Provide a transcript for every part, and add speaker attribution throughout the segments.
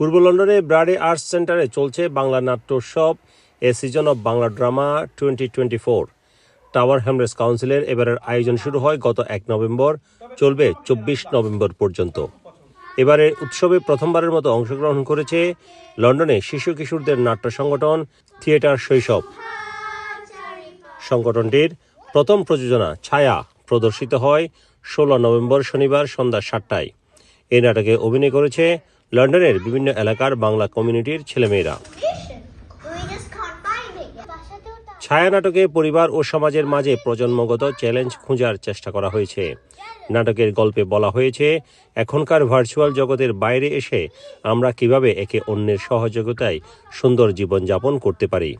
Speaker 1: পূর্ব লন্ডনে ব্রাডে আর্টস সেন্টারে চলছে Bangla নাট্যোৎসব, a season of Bangla drama twenty twenty four. Tower Hamlets কাউন্সিলের এবারের আয়োজন শুরু হয় গত এক নভেম্বর, চলবে চব্বিশ নভেম্বর পর্যন্ত। এবারে উৎসবে প্রথমবারের মতো অংশগ্রহণ করেছে লন্ডনে শিশু কিশোরদের নাট্য সংগঠন থিয়েটার শৈশব। সংগঠনটির প্রথম প্রযোজনা ছায়া প্রদর্শিত হয় ষোলো নভেম্বর শনিবার সন্ধ্যা সাতটায়। এই নাটকে অভিনয় করেছে লন্ডনের বিভিন্ন এলাকার বাংলা কমিউনিটির ছেলেমেয়েরা। ছায়া নাটকে পরিবার ও সমাজের মাঝে প্রজন্মগত চ্যালেঞ্জ খোঁজার চেষ্টা করা হয়েছে। নাটকের গল্পে বলা হয়েছে, এখনকার ভার্চুয়াল জগতের বাইরে এসে আমরা কীভাবে একে অন্যের সহযোগিতায় সুন্দর জীবনযাপন করতে পারি।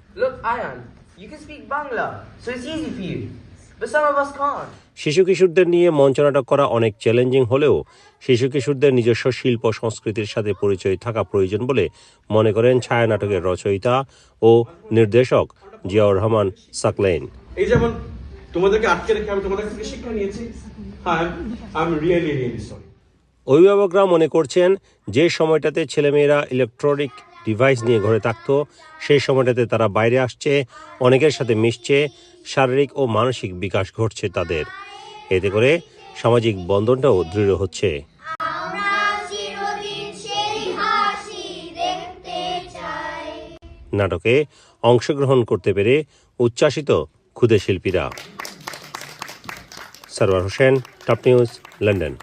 Speaker 1: শিশু কিশোরদের নিয়ে মঞ্চনাটক করা অনেক চ্যালেঞ্জিং হলেও শিশু কিশোরদের নিজস্ব শিল্প সংস্কৃতির সাথে পরিচয় থাকা প্রয়োজন বলে মনে করেন ছায়া নাটকের রচয়িতা ও নির্দেশক জিয়াউর রহমান সাকলেন
Speaker 2: এই যেমন তোমাদেরকে আটকে রেখে আমি তোমাদের থেকে শিক্ষা নিয়েছি। হ্যাঁ আই রিয়েলি রিয়েলি সরি
Speaker 1: অভিভাবকরা মনে করছেন যে সময়টাতে ছেলেমেয়েরা ইলেকট্রনিক ডিভাইস নিয়ে ঘরে থাকতো। সেই সময়টাতে তারা বাইরে আসছে অনেকের সাথে মিশছে শারীরিক ও মানসিক বিকাশ ঘটছে তাদের। এতে করে সামাজিক বন্ধনটাও দৃঢ় হচ্ছে। নাটকে অংশগ্রহণ করতে পেরে উচ্ছ্বাসিত ক্ষুদে শিল্পীরা। Sarwar Hossain top news London